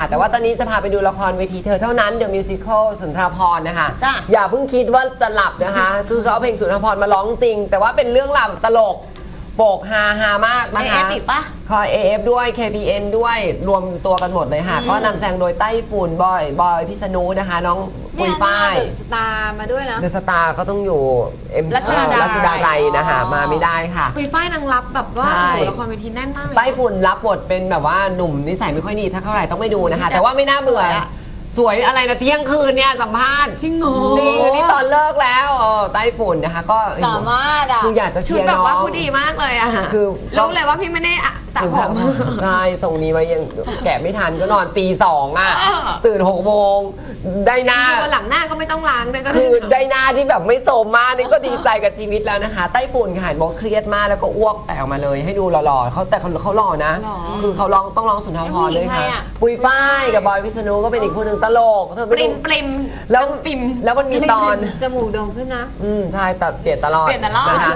ค่ะแต่ว่าตอนนี้จะพาไปดูละครเวทีเธอเท่านั้น The Musical สุนทรภรณ์นะคะ จ้ะอย่าเพิ่งคิดว่าจะหลับนะคะ คือเขาเอาเพลงสุนทรภรณ์มาร้องจริง แต่ว่าเป็นเรื่องราวแบบตลก โปกฮาฮามากไอนะเอคะฟอีกปะ คอย AF ด้วย KPN ด้วยรวมตัวกันหมดเลยค่ะอืมก็นำแซงโดยไต้ฝุ่นบอยบอยพิษณุนะคะ น้องปุยฝ้ายสตาร์มาด้วยนะ เดอะสตาร์เขาต้องอยู่เอ็มรัชดาลัย รัชดาลัยนะคะมาไม่ได้ค่ะปุยฝ้ายนางรับแบบว่าใช่ โอ้โหละครเวทีแน่นมากเลย ไต้ฝุ่นรับบทเป็นแบบว่าหนุ่มนิสัยไม่ค่อยดีถ้าเท่าไหร่ต้องไปดูนะคะ แต่แต่ว่าไม่น่าเบื่อสวยอะ สวยอะไรนะเที่ยงคืนเนี่ยสัมภาษณ์จริงเหรอจริงอันนี้ตอนเลิกแล้วเออไต้ฝุ่นนะคะ ก็สามารถอะคืออยากจะชุเชีดยร์แบบน้ว่าอง ผู้ดีมากเลยอะคือ รู้เลยว่าพี่ไม่ได้อะ สระผม ใช่ส่งนี้มายังแกะไม่ทันก็นอนตีสองอะเออตื่นหกโมงได้หน้าจริงๆวันหลังหน้าก็ไม่ต้องล้างเลยก็คือได้หน้าที่แบบไม่โสมมากนี่ก็ดีใจกับชีวิตแล้วนะคะ ไต้ฝุ่นค่ะเห็นบอกเครียดมากแล้วก็อ้วกแตกออกมาเลย ให้ดูหล่อๆเขาแต่เขาเขาหล่อนะ คือเขาร้องต้องร้องสุนทรภรณ์ด้วยค่ะ ปุยฝ้ายกับบอยพิษณุก็เป็นอีกคนหนึ่งตลกเธอปไม่ริดูมปริมแล้วปริมแล้วมันมีตอนจมูกโด่งขึ้นนะ อืมใช่ตัดเปลี่ยนตลอดเปลี่ยนตลอดนะคะ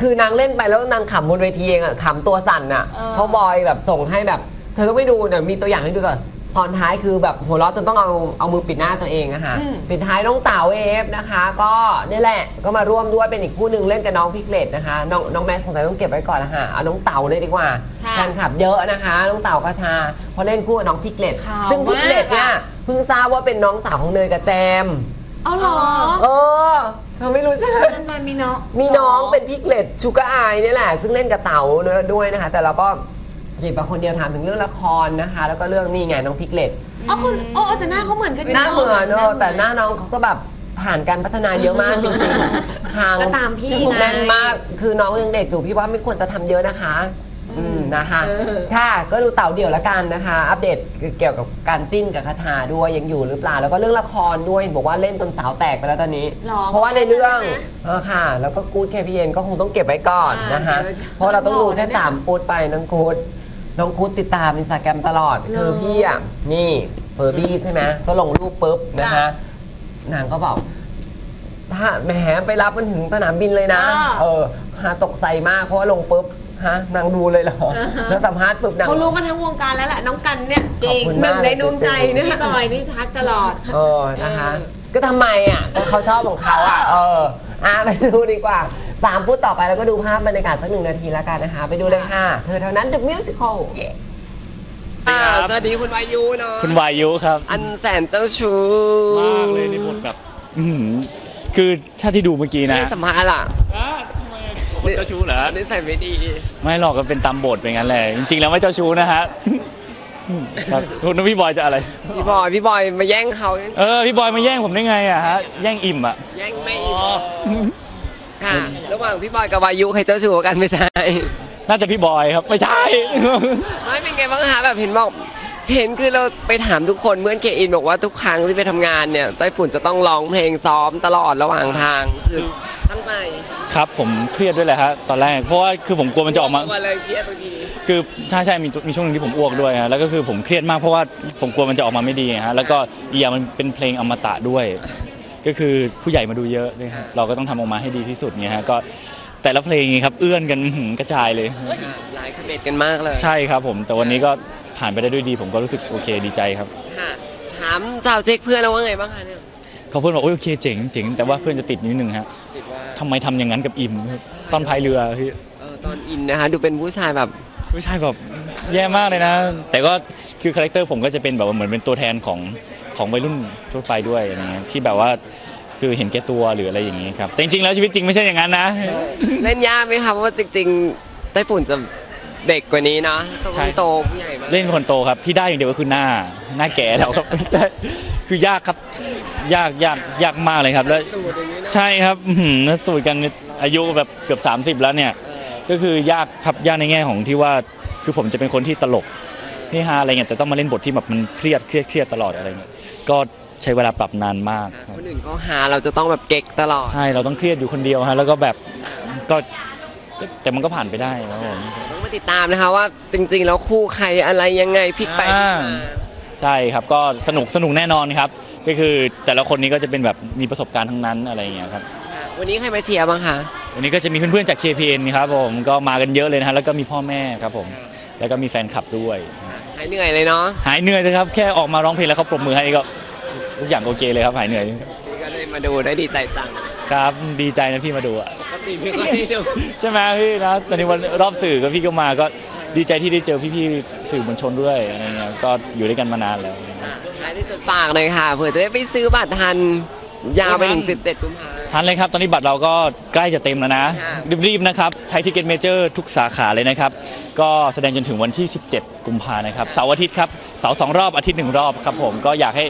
คือคือนางเล่นไปแล้วนางขำบนเวทีเองอะขำตัวสั่นอะเออ เพราะบอยแบบส่งให้แบบ เธอต้องไปดูเนี่ยมีตัวอย่างให้ดูก่อนตอนท้ายคือแบบหัวเราะจนต้องเอาเอามือปิดหน้าตัวเองอะค่ะปิดท้ายน้องเต๋าเอฟนะคะ ก็นี่แหละก็มาร่วมด้วยเป็นอีกคู่หนึ่งเล่นกับน้องพิกเลตนะคะ น้องน้องแม็กซ์สงสัยต้องเก็บไว้ก่อนนะคะเอาน้องเต๋าเลยดีกว่าค่ะแฟนคลับเยอะนะคะ น้องเต๋ากระชาเพราะเล่นคู่กับน้องพิกเลตขาวซึ่งพิกเลตเนี่ยมากอะ เพิ่งทราบว่าเป็นน้องสาวของเนยกับแจม เอาเหรอ เออ เธอไม่รู้ใช่ไหมอาจารย์มีน้องมีน้องเป็นพิกเลตชูกาอายนี่แหละ ซึ่งเล่นกับเต๋าด้วยนะคะ แต่เราก็หยิบมาคนเดียวถามถึงเรื่องละครนะคะ แล้วก็เรื่องนี่ไงน้องพิกเลตอ๋อคุณโอ้แต่หน้าเขาเหมือนกันหน้าเหมือนเออแต่หน้าน้องเขาก็แบบผ่านการพัฒนาเยอะมากจริงๆทางก็ตามพี่ไงแน่นมาก คือน้องยังเด็กอยู่พี่ว่าไม่ควรจะทำเยอะนะคะ อืมนะคะเออ ค่ะก็ดูเต่าเดี่ยวละกันนะคะ อัปเดตเกี่ยวกับการจิ้นกับคาชาด้วยยังอยู่หรือเปล่าแล้วก็เรื่องละครด้วยบอกว่าเล่นจนสาวแตกไปแล้วตอนนี้ หรอเพราะว่าในเรื่องใช่ไหมเออค่ะ แล้วก็กู๊ด KPN ก็คงต้องเก็บไว้ก่อนอ่านนะคะเดี๋ยวเพราะเราต้องดูแค่บอกนะเนี่ยสามกู๊ดไปน้องกู๊ดน้องกู๊ดติดตามอินสตาแกรมตลอดเหรอ คือพี่อะนี่เฟอร์บี้ใช่ไหมก็ลงรูปปุ๊บนะคะจ้ะนางก็บอกถ้าแหมไปรับมันถึงสนามบินเลยนะอ่าเออฮาตกใจมากเพราะว่าลงปุ๊บ ฮะนางดูเลยเหรออ่าฮะแล้วสัมภาษณ์ปุ๊บนาง เขารู้กันทั้งวงการแล้วแหละน้องกันเนี่ยจริงหนึ่งในดวงใจจริงเนี่ยพี่บอยนี่ทักตลอดเออนะคะ ก็ทำไมอะก็เขาชอบของเขาอะเอออะไปดูดีกว่าสามพูดต่อไปแล้วก็ดูภาพบรรยากาศสักหนึ่งนาทีแล้วกันนะคะ ไปดูเลยค่ะ เธอเท่านั้น The Musical อ่าสวัสดีคุณวายุเนาะคุณวายุครับ อันแสนเจ้าชู้มากเลยในบทแบบ อื้อหือคือถ้าที่ดูเมื่อกี้นะ ไม่สัมภาษณ์ล่ะ อะทำไม คนเจ้าชู้เหรอนิสัยไม่ดีไม่หรอกก็เป็นตามบทเป็นงั้นแหละจริงๆแล้วไม่เจ้าชู้นะฮะครับคุณพี่บอยจะอะไร พี่บอยพี่บอยมาแย่งเขาเออพี่บอยมาแย่งผมได้ไงอะฮะแย่งอิ่มอะแย่งไม่อ๋อค่ะระหว่างพี่บอยกับวายุใครเจ้าชู้กว่ากันไม่ใช่น่าจะพี่บอยครับไม่ใช่ไม่เป็นไงบ้างคะแบบเห็นบอก เห็นคือเราไปถามทุกคนเมื่อนเคอินบอกว่าทุกครั้งที่ไปทำงานเนี่ยไต้ฝุ่นจะต้องร้องเพลงซ้อมตลอดระหว่างทางคือตั้งใจครับผมเครียดด้วยแหละฮะตอนแรกเพราะว่าคือผมกลัวมันจะออกมามาเลยเครียดบางทีคือใช่ใช่มีมีช่วงหนึงที่ผมอ้วกด้วยฮะแล้วก็คือผมเครียดมากเพราะว่าผมกลัวมันจะออกมาไม่ดีฮะแล้วก็อีกอย่างมันเป็นเพลงอมตะด้วย ก็คือผู้ใหญ่มาดูเยอะด้วยฮะเราก็ต้องทำออกมาให้ดีที่สุดเนี่ยฮะก็ แต่ละเพลงครับเอื้อนกันอื้อหือกระจายเลยค่ะหลายคอมเมนต์กันมากเลย ใช่ครับผม แต่วันนี้ก็ผ่านไปได้ด้วยดี ผมก็รู้สึกโอเคดีใจครับ ค่ะ ถามสาวเซ็กเพื่อนแล้วว่าไงบ้างคะเนี่ยเขาเพื่อนบอกโอ้ยโอเคเจ๋งเจ๋งแต่ว่าเพื่อนจะติดนิดนึงฮะคิดว่าทำไมทำอย่างนั้นกับอิมตอนพายเรือพี่เออตอนอินนะคะ ดูเป็นผู้ชายแบบผู้ชายแบบแย่มากเลยนะ แต่ก็คือคาแรคเตอร์ผมก็จะเป็นแบบว่าเหมือนเป็นตัวแทนของของวัยรุ่นทั่วไปด้วยอะไรเงี้ยที่แบบว่า คือเห็นแก่ตัวหรืออะไรอย่างงี้ครับแต่จริงๆแล้วชีวิตจริงไม่ใช่อย่างนั้นนะ เล่นยากไหมคะเพราะว่าจริงๆไต้ฝุ่นจะเด็กกว่านี้เนาะใช่ ต้องโตผู้ใหญ่มากเล่นเป็นคนโตครับที่ได้อย่างเดียวก็คือหน้าหน้าแก่แล้วครับ คือยากครับยากยากยากมากเลยครับแล้ว สูตรอย่างนี้เนอะใช่ครับอื้อหือแล้วสูตรกันอายุแบบเกือบ 30 แล้วเนี่ยเออก็คือยากครับยากในแง่ของที่ว่าคือผมจะเป็นคนที่ตลกที่ฮาอะไรเงี้ยแต่ต้องมาเล่นบทที่แบบมันเครียดเครียดเครียดตลอดอะไรเงี้ยก็ ใช้เวลาปรับนานมากครับคนอื่นก็หาเราจะต้องแบบเก๊กตลอดใช่เราต้องเครียดอยู่คนเดียวฮะแล้วก็แบบก็ก็แต่มันก็ผ่านไปได้ครับผม ต้องมาติดตามนะคะว่าจริงๆ แล้วคู่ใครอะไรยังไงพลิกไปพลิกอ่ามา ใช่ครับก็สนุกสนุกแน่นอนครับ ก็คือแต่ละคนนี้ก็จะเป็นแบบมีประสบการณ์ทั้งนั้นอะไรอย่างเงี้ยครับค่ะวันนี้ใครมาเชียร์บ้างคะวันนี้ก็จะมีเพื่อนๆจาก KPN ครับผมก็มากันเยอะเลยนะฮะแล้วก็มีพ่อแม่ครับผมแล้วก็มีแฟนคลับด้วย หายเหนื่อยเลยเนาะ หายเหนื่อยเลยครับแค่ออกมาร้องเพลงแล้วเขาปรบมือให้ก็ ทุกอย่างโอเคเลยครับหายเหนื่อย นี่ก็ได้มาดูได้ดีใจจังครับดีใจนะพี่มาดูอะปกติไม่ค่อยได้ดูใช่ไหมพี่นะตอนนี้วันรอบสื่อก็พี่ก็มาก็ดีใจที่ได้เจอพี่ๆสื่อมวลชนด้วยอะไรเงี้ยก็อยู่ด้วยกันมานานแล้วอะท้ายที่สุดฝากเลยค่ะเผื่อจะได้ไปซื้อบัตรทันยาวไปถึง17กุมภาพันธ์ทันเลยครับ ตอนนี้บัตรเราก็ใกล้จะเต็มแล้วนะค่ะรีบๆนะครับ ไทยทิเก็ตเมเจอร์ทุกสาขาเลยนะครับ ก็แสดงจนถึงวันที่ 17 กุมภานะครับ เสาร์อาทิตย์ครับ เสาร์สองรอบอาทิตย์หนึ่งรอบครับผมก็อยากให้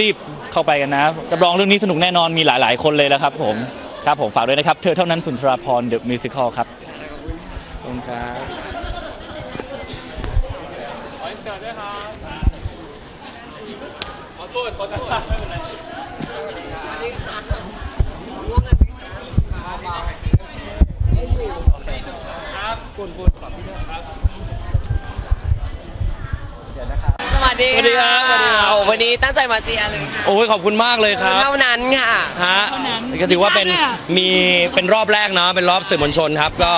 รีบๆเข้าไปกันนะรับรองเรื่องนี้สนุกแน่นอนมีหลายๆ คนเลยแล้วครับผมครับผมฝากด้วยนะครับ เธอเท่านั้นสุนทราพรเดอะมิวสิคลครับขอบคุณครับ สวัสดีสวัสดีครับสวัสดีครับ โอ้วันนี้ตั้งใจมาเชียร์เลยค่ะโอ้ยขอบคุณมากเลยครับ เท่านั้นค่ะ ฮะก็ถือว่าเป็นมีเป็นรอบแรกเนาะเป็นรอบสื่อมวลชนครับ ก็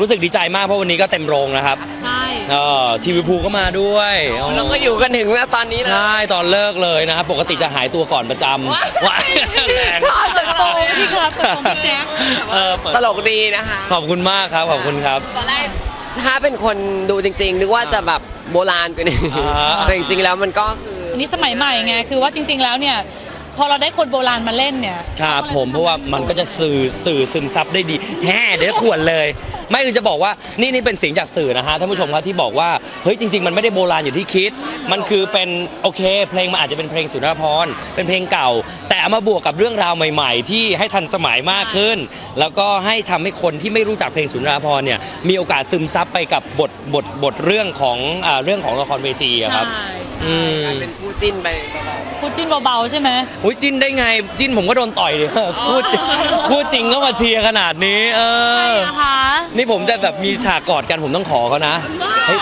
รู้สึกดีใจมากเพราะวันนี้ก็เต็มโรงนะครับใช่เออทีวีพูก็มาด้วยเราก็อยู่กันถึงตอนนี้เลยใช่ตอนเลิกเลยนะครับปกติจะหายตัวก่อนประจำว้ายแรงชอบ จังเลยพี่ครับของพี่แจ๊คเออเปิดตลกดีนะคะขอบคุณมากครับขอบคุณครับ ตอนแรกถ้าเป็นคนดูจริง ๆ นึกว่าจะแบบโบราณกว่านี้อ่า แต่จริงๆแล้วมันก็คืออันนี้สมัยใหม่ไงคือว่าจริง ๆ แล้วเนี่ย พอเราได้คนโบราณมาเล่นเนี่ยครับผมเพราะว่ามันก็จะสื่อสื่อซึมซับได้ดี แฮ่เดี๋ยวขวนเลยไม่คือจะบอกว่านี่นี่เป็นเสียงจากสื่อนะฮะท่านผู้ชมครับที่บอกว่าเฮ้ยจริง ๆ มันไม่ได้โบราณอย่างที่คิด มันคือเป็นโอเค เพลงมันอาจจะเป็นเพลงสุนทรภรณ์เป็นเพลงเก่า แต่เอามาบวกกับเรื่องราวใหม่ ๆ ที่ให้ทันสมัยมากขึ้น แล้วก็ให้ทำให้คนที่ไม่รู้จักเพลงสุนทรภรณ์เนี่ยมีโอกาสซึมซับไปกับบทบทบทเรื่องของอ่าเรื่องของละครเวทีอะครับใช่อืม กลายเป็นคู่จิ้นไปตลอดพูดจิ้นเบาๆใช่ไหม อุ้ยจิ้นได้ไงจิ้นผมก็โดนต่อยดิพูดจริงพูดจริงก็มาเชียร์ขนาดนี้ เออนะคะนี่ผมจะแบบมีฉากกอดกันผมต้องขอเขานะเฮ้ย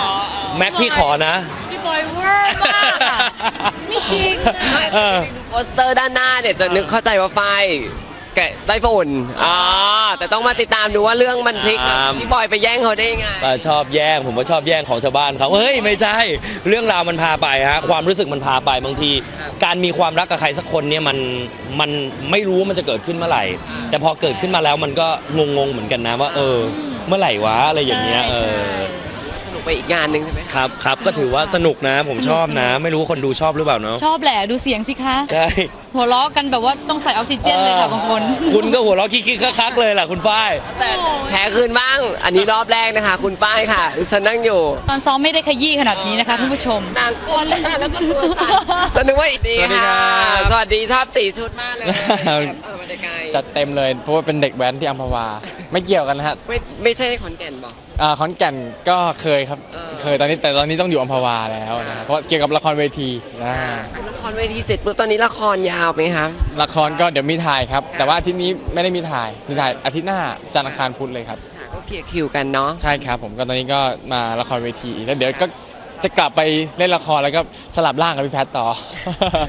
แม็กพี่ขอนะ พี่บอยเวอร์มากอะไม่จริงเออ โปสเตอร์ด้านหน้าเนี่ยจะนึกเข้าใจว่าไฟ แกะไต้ฝุ่นอ่าแต่ต้องมาติดตามดูว่าเรื่องมันพลิกครับ พี่บอยไปแย่งเขาได้ยังไง ก็ชอบแย่งผมก็ชอบแย่งของชาวบ้านเขาเฮ้ยไม่ใช่ เรื่องราวมันพาไปฮะความรู้สึกมันพาไปบางที การมีความรักกับใครสักคนเนี่ยมันมันไม่รู้ว่ามันจะเกิดขึ้นเมื่อไหร่ แต่พอเกิดขึ้นมาแล้วมันก็งงๆเหมือนกันนะว่า เออ เมื่อไหร่วะอะไรอย่างเงี้ยเออสนุกไปอีกงานหนึ่งใช่ไหมครับครับก็ถือว่าสนุกนะ ผมชอบนะ ไม่รู้คนดูชอบหรือเปล่าเนาะชอบแหละดูเสียงสิคะ ใช่ หัวเราะกันแบบว่าต้องใส่ออกซิเจนเลยค่ะบางคน คุณก็หัวเราะคิกๆคักๆเลยแหละคุณฝ้ายแต่แชร์คืนบ้าง อันนี้รอบแรกนะคะ คุณป้ายค่ะฉันนั่งอยู่ ตอนซ้อมไม่ได้ขยี้ขนาดนี้นะคะท่านผู้ชมนางก้นแล้วก็ตัวสั่นฉันนึกว่าอีกดีสวัสดีค่ะครับสวัสดีชอบสีชุดมากเลยครับเออมาแต่ไกลจัดเต็มเลยเพราะว่าเป็นเด็กแว้นที่อัมพวา ไม่เกี่ยวกันนะฮะไม่ไม่ใช่ขอนแก่นบอก อ่าขอนแก่นก็เคยครับ เออ เคยตอนนี้แต่ตอนนี้ต้องอยู่อัมพวาแล้วนะครับเพราะเกี่ยวกับละครเวทีนะละครเวทีเสร็จปุ๊บตอนนี้ละครยาวไหมคะ ละครก็เดี๋ยวมีถ่ายครับ แต่ว่าอาทิตย์นี้ไม่ได้มีถ่ายมีถ่ายอาทิตย์หน้าจันทร์อังคารพุธเลยครับ ค่ะก็เคลียร์คิวกันเนาะ ใช่ครับผมก็ตอนนี้ก็มาละครเวทีแล้วเดี๋ยวก็จะกลับไปเล่นละครแล้วก็สลับร่างกับพี่แพทย์ต่อ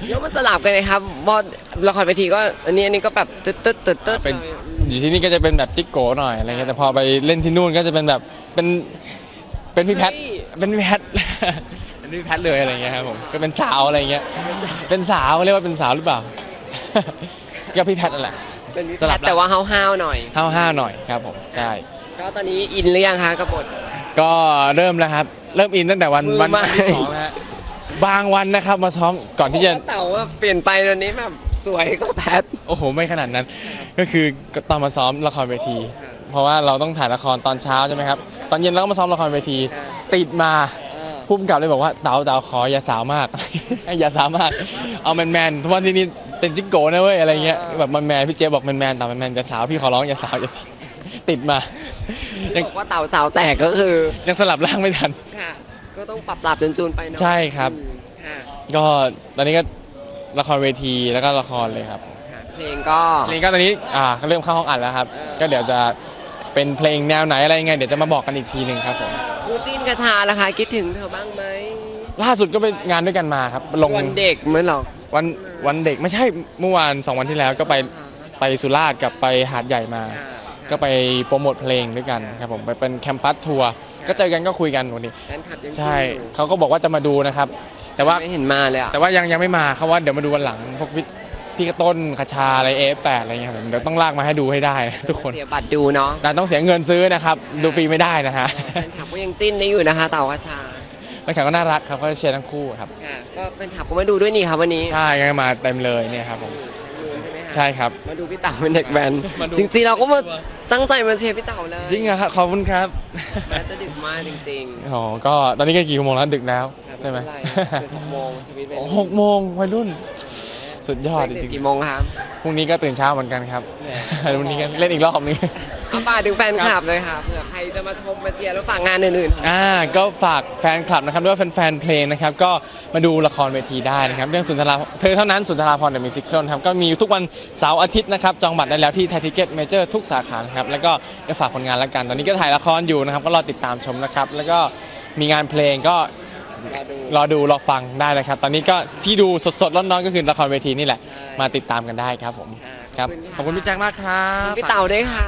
แล้วมันสลับกันเลยครับพอละครเวทีก็อันนี้อันนี้ก็แบบตึ๊ดตึ๊ดตึ๊ดตึ๊ดเป็นเลย อยู่ที่นี่ก็จะเป็นแบบจิ๊กโกหน่อยอะไรเงี้ยแต่พอไปเล่นที่นู่นก็จะเป็นแบบเป็นเป็นพี่แพทย์เป็นพี่แพทย์เป็นพี่แพทย์เลยอะไรเงี้ยครับผมก็เป็นสาวอะไรเงี้ยเป็นสาวเรียกว่าเป็นสาวหรือเปล่า ก็พี่แพทย์นั่นแหละเป็นวิสลัพับฒน์แต่ว่าห้าวๆหน่อยห้าวห้าๆหน่อยครับผมใช่ก็ตอนนี้อินหรือยังคะกับบทก็เริ่มแล้วครับ เริ่มอินตั้งแต่วันมือวันใหม่ที่สองนะฮะบางวันนะครับมาซ้อมก่อนที่จะเต่าว่าเปลี่ยนไปตอนนี้แบบ สวยก็แพท โอ้โห ไม่ขนาดนั้น ก็คือตอนมาซ้อมละครเวที เพราะว่าเราต้องถ่ายละครตอนเช้าใช่ไหมครับ ตอนเย็นเราก็มาซ้อมละครเวที ติดมาพุ่มกับเลยบอกว่าเต๋าเต๋าขออย่าสาวมาก อย่าสาวมาก เอาแมนแมนๆทุกวันที่นี่เป็นจิกโก้นะเว้ยอะไรเงี้ยแบบแมนแมนๆพี่เจบอกแมนแมนๆเต๋าแมนแมนๆอย่าสาวพี่ขอร้องอย่าสาวอย่าสาวติดมายังบอกว่าเต่าสาวแตกก็คือ ยังสลับร่างไม่ทันค่ะก็ต้องปรับปรับจนจูนๆไปเนาะใช่ครับอืมค่ะก็ตอนนี้ก็ ละครเวทีแล้วก็ละครเลยครับค่ะเพลงก็ เพลงก็ตอนนี้อ่าเริ่มเข้าห้องอัดแล้วครับเออก็เดี๋ยวจะเป็นเพลงแนวไหนอะไรยังไงเดี๋ยวจะมาบอกกันอีกทีหนึ่งครับผมคู่จิ้นกระชาล่ะคะคิดถึงเธอบ้างไหมล่าสุดก็ไปงานด้วยกันมาครับ ลงวันเด็กเหมือนหรอวันวันเด็กไม่ใช่เมื่อวานสองวันที่แล้วก็ไปไปสุราษฎร์กับไปหาดใหญ่มาค่ะก็ไปโปรโมทเพลงด้วยกันครับผมไปเป็นแคมปัสทัวร์ก็เจอกันก็คุยกันวันนี้แฟนคลับยังใช่อยู่เขาก็บอกว่าจะมาดูนะครับ แต่ว่าไม่เห็นมาเลยอะแต่ว่ายังยังไม่มาเขาว่าเดี๋ยวมาดูวันหลังพวกพี่พี่กระต้นคชาอะไรเอฟแปดอะไรเงี้ยครับผมเดี๋ยวต้องลากมาให้ดูให้ได้นะทุกคนเสียบัตรดูเนาะแต่ต้องเสียเงินซื้อนะครับดูฟรีไม่ได้นะฮะแฟนคลับก็ยังจิ้นได้อยู่นะคะเต่ากระชานักแข่งก็น่ารักครับเขาเชียร์ทั้งคู่ครับค่ะก็แฟนคลับก็มาดูด้วยนี่ครับวันนี้ใช่ก็มาเต็มเลยเนี่ยครับผมดู ใช่ไหมคะใช่ครับ มาดูพี่เต่าเป็นเด็กแว้นมาดู จริงๆเราก็มาตั้งใจมาเชียร์พี่เต่าเลยจริงเหรอครับขอบคุณครับแม้จะดึกมากจริงอ๋อก็ตอนนี้ก็กี่โมงแล้วดึกแล้วๆใช่ไหม เป็นหกโมงชีวิตเป็นโอ้หกโมงวัยรุ่น สุดยอดจเด็กริงกี่โมงครับ ๆพรุ่งนี้ก็ตื่นเช้าเหมือนกันครับวันนี้ก็เล่นอีกรอบนึง เอาป่ากถึงแฟนคลับเลยค่ะเผื่อใครจะมาชมมาเชียร์แล้วฝากงานอื่นๆ อ่าก็ฝากแฟนคลับนะครับด้วยแฟนๆเพลงนะครับ ก็มาดูละครเวทีได้นะครับ เรื่องสุนทราเธอเท่านั้นสุนทราพรเดอะมิวสิคลครับ ก็มีทุกวันเสาร์อาทิตย์นะครับ จองบัตรได้แล้วที่ไททิเก็ตเมเจอร์ทุกสาขานะครับ แล้วก็จะฝากผลงานละกัน ตอนนี้ก็ถ่ายละครอยู่นะครับ ก็รอติดตามชมนะครับ แล้วก็มีงานเพลงก็รอดูรอฟังได้เลยครับ ตอนนี้ก็ที่ดูสดๆร้อนๆก็คือละครเวทีนี่แหละ มาติดตามกันได้ครับผม ครับ ขอบคุณพี่แจ็คมากครับ พี่เต่าด้วยค่ะ